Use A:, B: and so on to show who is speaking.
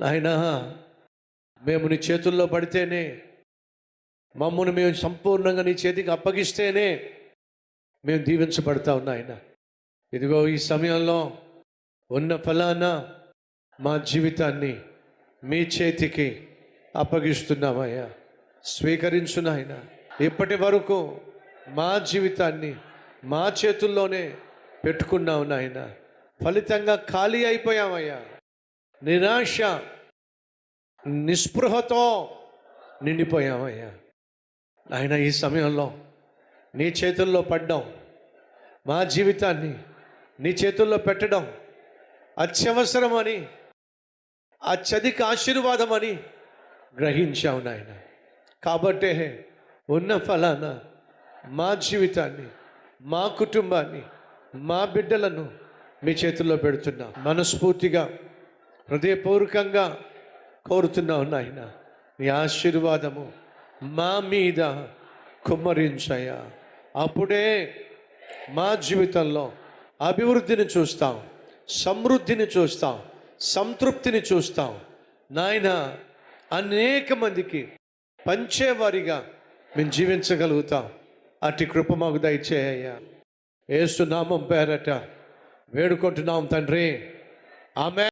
A: నాయనా మేము నీ చేతుల్లో పడితేనే మమ్మల్ని మేము సంపూర్ణంగా నీ చేతికి అప్పగిస్తేనే మేము దీవించబడతాం నాయన. ఇదిగో ఈ సమయంలో ఉన్న ఫలానా మా జీవితాన్ని మీ చేతికి అప్పగిస్తున్నామయ్యా స్వీకరించు నాయన. ఇప్పటి వరకు మా జీవితాన్ని మా చేతుల్లోనే పెట్టుకున్నాం నాయన. ఫలితంగా ఖాళీ అయిపోయామయ్యా నిరాశ నిస్పృహతో నిండిపోయామయ్యా ఆయన ఈ సమయంలో నీ చేతుల్లో పడ్డం మా జీవితాన్ని నీ చేతుల్లో పెట్టడం అత్యవసరమని అత్యధిక ఆశీర్వాదమని గ్రహించావు నాయన. కాబట్టే ఉన్న ఫలాన మా జీవితాన్ని మా కుటుంబాన్ని మా బిడ్డలను మీ చేతుల్లో పెడుతున్నా. మనస్ఫూర్తిగా హృదయపూర్వకంగా కోరుతున్నావు నాయన. నీ ఆశీర్వాదము మా మీద కుమ్మరించాయా. అప్పుడే మా జీవితంలో అభివృద్ధిని చూస్తాం సమృద్ధిని చూస్తాం సంతృప్తిని చూస్తాం. నాయన అనేక మందికి పంచేవారిగా మేము జీవించగలుగుతాం. అట్టి కృప మాకు దయచేయ్యా ఏసునామం పేరట వేడుకుంటున్నాం తండ్రి. ఆమె